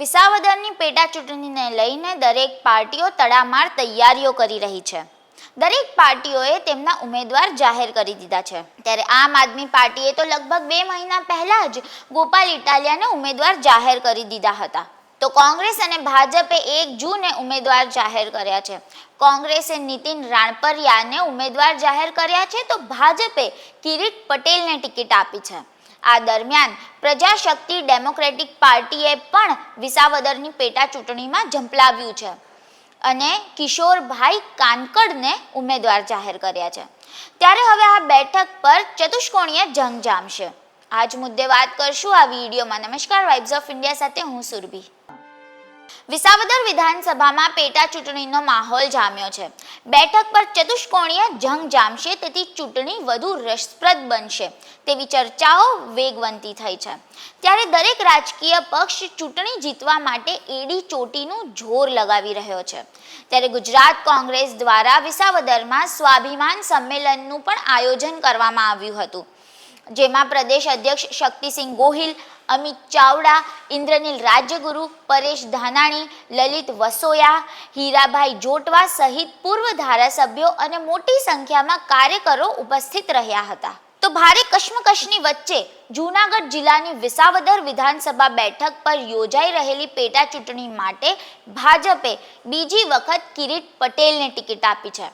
વિસાવદરની પેટા ચૂંટણીને લઈને દરેક પાર્ટીઓ તડામાર તૈયારીઓ કરી રહી છે. દરેક પાર્ટીઓએ તેમના ઉમેદવાર જાહેર કરી દીધા છે. ત્યારે આમ આદમી પાર્ટીએ તો લગભગ બે મહિના પહેલા જ ગોપાલ ઇટાલિયાને ઉમેદવાર જાહેર કરી દીધા હતા. તો કોંગ્રેસ અને ભાજપે એક જૂને ઉમેદવાર જાહેર કર્યા છે. કોંગ્રેસે નીતિન રાણપરિયાને ઉમેદવાર જાહેર કર્યા છે તો ભાજપે કિરીટ પટેલને ટિકિટ આપી છે. આ દરમિયાન પ્રજાશક્તિ ડેમોક્રેટિક પાર્ટીએ પણ વિસાવદરની પેટા ચૂંટણીમાં ઝંપલાવ્યું છે અને કિશોરભાઈ કાનકડને ઉમેદવાર જાહેર કર્યા છે. ત્યારે હવે આ બેઠક પર ચતુષ્કોણીય જંગ જામશે. આજ મુદ્દે વાત કરશું આ વિડીયોમાં. નમસ્કાર વાઇબ્સ ઓફ ઇન્ડિયા સાથે હું સુરભી. વિસાવદર વિધાનસભામાં પેટા ચૂંટણીનો માહોલ જામ્યો છે. બેઠક પર ચતુષ્કોણીય જંગ જામશે, તેથી ચૂંટણી વધુ રસપ્રદ બનશે તેવી ચર્ચાઓ વેગવંતી થઈ છે. ત્યારે દરેક રાજકીય પક્ષ ચૂંટણી જીતવા માટે એડી ચોટીનું જોર લગાવી રહ્યો છે. ત્યારે ગુજરાત કોંગ્રેસ દ્વારા વિસાવદરમાં સ્વાભિમાન સંમેલનનું પણ આયોજન કરવામાં આવ્યું હતું. જેમાં પ્રદેશ અધ્યક્ષ શક્તિસિંહ ગોહિલ, અમિત ચાવડા, ઇન્દ્રનીલ રાજ્યગુરુ પરેશ ધાનાણી, લલિત વસોયા, હીરાભાઈ જોટવા સહિત પૂર્વ ધારાસભ્યો અને મોટી સંખ્યામાં કાર્યકરો ઉપસ્થિત રહ્યા હતા. તો ભારે કશ્મકશની વચ્ચે જૂનાગઢ જિલ્લાની વિસાવદર વિધાનસભા બેઠક પર યોજાઈ રહેલી પેટા ચૂંટણી માટે ભાજપે બીજી વખત કિરીટ પટેલને ટિકિટ આપી છે.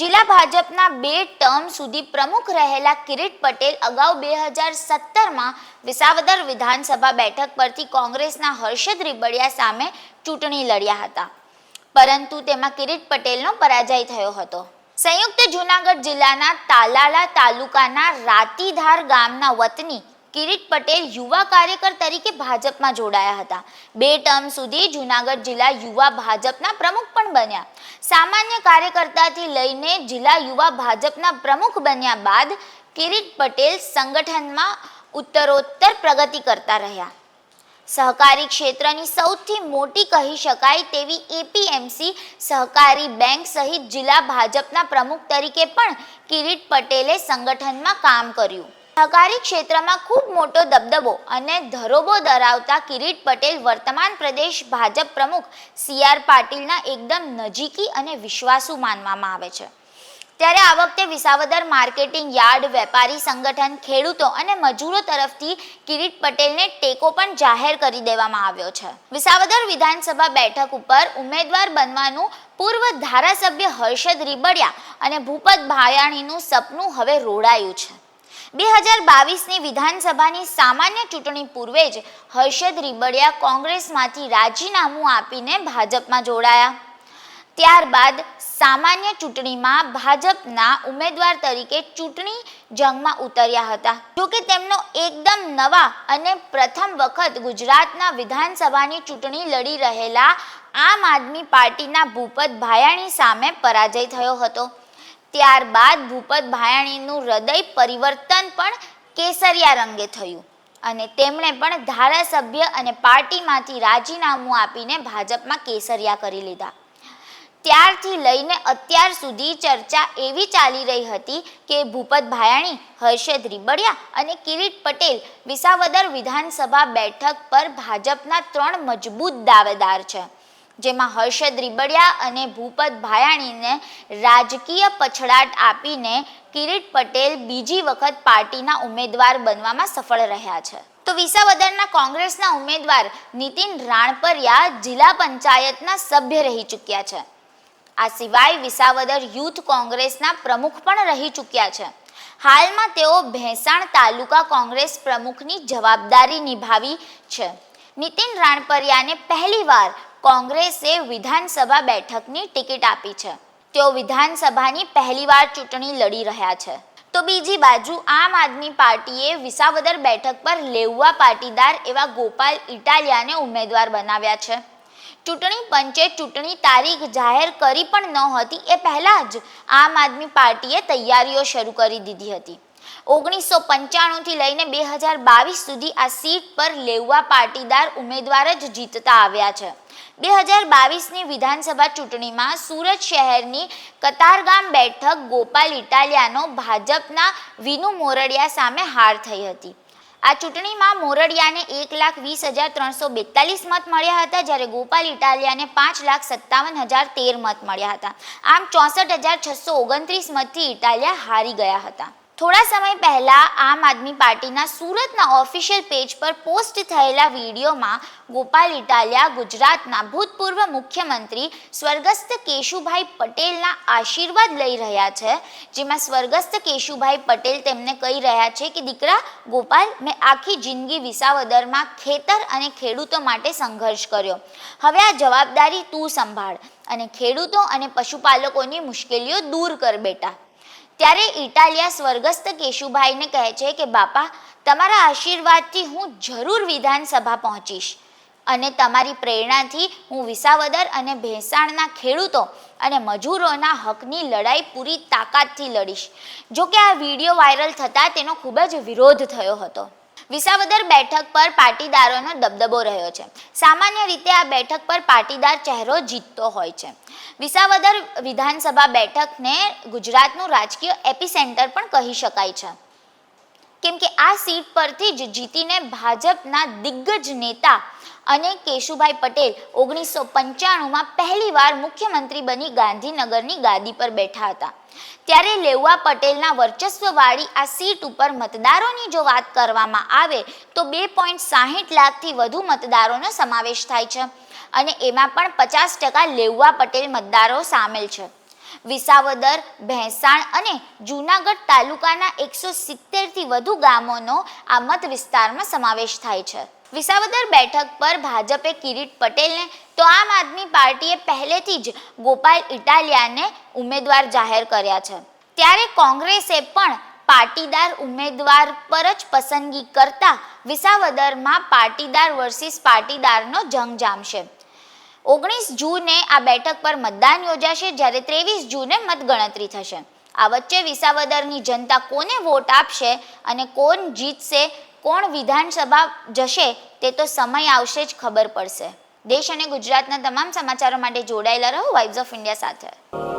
જિલ્લા ભાજપના બે ટર્મ સુધી પ્રમુખ રહેલા કિરીટ પટેલ અગાઉ બે હજાર સત્તરમાં વિસાવદર વિધાનસભા બેઠક પરથી કોંગ્રેસના હર્ષદ રીબડિયા સામે ચૂંટણી લડ્યા હતા. પરંતુ તેમાં કિરીટ પટેલનો પરાજય થયો હતો. સંયુક્ત જૂનાગઢ જિલ્લાના તાલાલા તાલુકાના રાતીધાર ગામના વતની કિરીટ પટેલ યુવા કાર્યકર તરીકે ભાજપમાં જોડાયા હતા. બે ટર્મ સુધી જૂનાગઢ જિલ્લા યુવા ભાજપના પ્રમુખ પણ બન્યા. સામાન્ય કાર્યકર્તાથી લઈને જિલ્લા યુવા ભાજપના પ્રમુખ બન્યા બાદ કિરીટ પટેલ સંગઠનમાં ઉત્તરોત્તર પ્રગતિ કરતા રહ્યા. સહકારી ક્ષેત્રની સૌથી મોટી કહી શકાય તેવી એપીએમસી સહકારી બેંક સહિત જિલ્લા ભાજપના પ્રમુખ તરીકે પણ કિરીટ પટેલે સંગઠનમાં કામ કર્યું. સહકારી ક્ષેત્રમાં ખૂબ મોટો દબદબો અને ધરોબો ધરાવતા કિરીટ પટેલ વર્તમાન પ્રદેશ ભાજપ પ્રમુખ સી આર પાટીલના એકદમ નજીકી અને વિશ્વાસુ માનવામાં આવે છે. ત્યારે આ વખતે વિસાવદર માર્કેટિંગ યાર્ડ, વેપારી સંગઠન, ખેડૂતો અને મજૂરો તરફથી કિરીટ પટેલને ટેકો પણ જાહેર કરી દેવામાં આવ્યો છે. વિસાવદર વિધાનસભા બેઠક ઉપર ઉમેદવાર બનવાનું પૂર્વ ધારાસભ્ય હર્ષદ રીબડિયા અને ભૂપત ભાયાણીનું સપનું હવે રોડાયું છે. બે હજાર બાવીસની વિધાનસભાની સામાન્ય ચૂંટણી પૂર્વે જ હર્ષદ રીબડિયા કોંગ્રેસમાંથી રાજીનામું આપીને ભાજપમાં જોડાયા. ત્યારબાદ સામાન્ય ચૂંટણીમાં ભાજપના ઉમેદવાર તરીકે ચૂંટણી જંગમાં ઉતર્યા હતા. જોકે તેમનો એકદમ નવા અને પ્રથમ વખત ગુજરાતના વિધાનસભાની ચૂંટણી લડી રહેલા આમ આદમી પાર્ટીના ભૂપત ભાયાણી સામે પરાજય થયો હતો. ત્યારબાદ ભૂપત ભાયાણીનું હૃદય પરિવર્તન પણ કેસરિયા રંગે થયું. અને તેમણે પણ ધારાસભ્ય અને પાર્ટીમાંથી રાજીનામું આપીને ભાજપમાં કેસરિયા કરી લીધા. ત્યારથી લઈને અત્યાર સુધી ચર્ચા એવી ચાલી રહી હતી કે ભૂપત ભાયાણી, હર્ષદ રીબડિયા અને કિરીટ પટેલ વિસાવદર વિધાનસભા બેઠક પર ભાજપના ત્રણ મજબૂત દાવેદાર છે. જેમાં હર્ષદ રીબડિયા અને ભૂપત ભાયાણીને રાજકીય પછડાટ આપીને કિરીટ પટેલ બીજી વખત પાર્ટીના ઉમેદવાર બનવામાં સફળ રહ્યા છે. તો વિસાવદરના કોંગ્રેસના ઉમેદવાર નીતિન રાણપરિયા જિલ્લા પંચાયતના સભ્ય રહી ચૂક્યા છે. આ સિવાય વિસાવદર યુથ કોંગ્રેસના પ્રમુખ પણ રહી ચૂક્યા છે. હાલમાં તેઓ ભેંસાણ તાલુકા કોંગ્રેસ પ્રમુખની જવાબદારી નિભાવી છે. નીતિન રાણપરિયાને પહેલીવાર કોંગ્રેસે વિધાનસભા બેઠકની ટિકિટ આપી છે. તેઓ વિધાનસભાની પહેલીવાર ચૂંટણી લડી રહ્યા છે. તો બીજી બાજુ આમ આદમી પાર્ટીએ વિસાવદર બેઠક પર લેઉવા પાટીદાર એવા ગોપાલ ઇટાલિયાને ઉમેદવાર બનાવ્યા છે. ચૂંટણી પંચે ચૂંટણી તારીખ જાહેર કરી પણ નહોતી એ પહેલાં જ આમ આદમી પાર્ટીએ તૈયારીઓ શરૂ કરી દીધી હતી. ઓગણીસો પંચાણુંથી લઈને બે હજાર બાવીસ સુધી આ સીટ પર લેઉવા પાટીદાર ઉમેદવાર જ જીતતા આવ્યા છે. બે હજાર બાવીસની વિધાનસભા ચૂંટણીમાં સુરત શહેરની કતારગામ બેઠક ગોપાલ ઇટાલિયાનો ભાજપના વિનુ મોરડિયા સામે હાર થઈ હતી. આ ચૂંટણીમાં મોરડિયાને એક લાખ વીસ હજાર ત્રણસો બેતાલીસ મત મળ્યા હતા, જ્યારે ગોપાલ ઇટાલિયાને પાંચ લાખ સત્તાવન હજાર તેર મત મળ્યા હતા. આમ ચોસઠ હજાર છસો ઓગણત્રીસ મતથી ઇટાલિયા હારી ગયા હતા. થોડા સમય પહેલા આમ આદમી પાર્ટીના સુરતના ઓફિશિયલ પેજ પર પોસ્ટ થયેલા વિડીયોમાં ગોપાલ ઇટાલિયા, ગુજરાતના ભૂતપૂર્વ મુખ્યમંત્રી સ્વર્ગસ્થ કેશુભાઈ પટેલના આશીર્વાદ લઈ રહ્યા છે. જેમાં સ્વર્ગસ્થ કેશુભાઈ પટેલ તેમને કહી રહ્યા છે કે, દીકરા, ગોપાલ, મેં આખી જિંદગી વિસાવદરમાં ખેતર અને ખેડૂતો માટે સંઘર્ષ કર્યો. હવે આ જવાબદારી તું સંભાળ અને ખેડૂતો અને પશુપાલકોની મુશ્કેલીઓ દૂર કર બેટા. ત્યારે ઇટાલિયા સ્વર્ગસ્થ કેશુભાઈને કહે છે કે, બાપા, તમારા આશીર્વાદથી હું જરૂર વિધાનસભા પહોંચીશ અને તમારી પ્રેરણાથી હું વિસાવદર અને ભેંસાણના ખેડૂતો અને મજૂરોના હકની લડાઈ પૂરી તાકાતથી લડીશ. જો કે આ વીડિયો વાયરલ થતાં તેનો ખૂબ જ વિરોધ થયો હતો. વિસાવદર બેઠક પર પાટીદારોનો દબદબો રહ્યો છે. સામાન્ય રીતે આ બેઠક પર પાટીદાર ચહેરો જીતતો હોય છે. વિસાવદર વિધાનસભા બેઠકને ગુજરાતનું રાજકીય એપિસેન્ટર પણ કહી શકાય છે. કેમ કે આ સીટ પરથી જ જીતીને ભાજપના દિગ્ગજ નેતા અને કેશુભાઈ પટેલ ઓગણીસો પંચાણુંમાં પહેલીવાર મુખ્યમંત્રી બની ગાંધીનગરની ગાદી પર બેઠા હતા. ત્યારે લેવા પટેલના વર્ચસ્વવાળી આ સીટ ઉપર મતદારોની જો વાત કરવામાં આવે તો બે પોઈન્ટ સાહીઠ લાખથી વધુ મતદારોનો સમાવેશ થાય છે અને એમાં પણ પચાસ ટકા લેવા પટેલ મતદારો સામેલ છે. વિસાવદર, ભેંસાણ અને જૂનાગઢ તાલુકાના એકસો સિત્તેરથી વધુ ગામોનો આ મત વિસ્તારમાં સમાવેશ થાય છે. વિસાવદર બેઠક પર ભાજપે કિરીટ પટેલને તો આમ આદમી પાર્ટીએ પહેલેથી જ ગોપાલ ઇટાલિયાને ઉમેદવાર જાહેર કર્યા છે. ત્યારે કોંગ્રેસે પણ પાટીદાર ઉમેદવાર પર જ પસંદગી કરતા વિસાવદરમાં પાટીદાર વર્સિસ પાટીદારનો જંગ જામશે. ઓગણીસ જૂને આ બેઠક પર મતદાન યોજાશે જ્યારે ત્રેવીસ જૂને મતગણતરી થશે. આ વચ્ચે વિસાવદરની જનતા કોને વોટ આપશે અને કોણ જીતશે, કોણ વિધાનસભા જશે તે તો સમય આવશે જ ખબર પડશે. દેશ અને ગુજરાતના તમામ સમાચારો માટે જોડાયેલા રહો વાઇબ્સ ઓફ ઇન્ડિયા સાથે.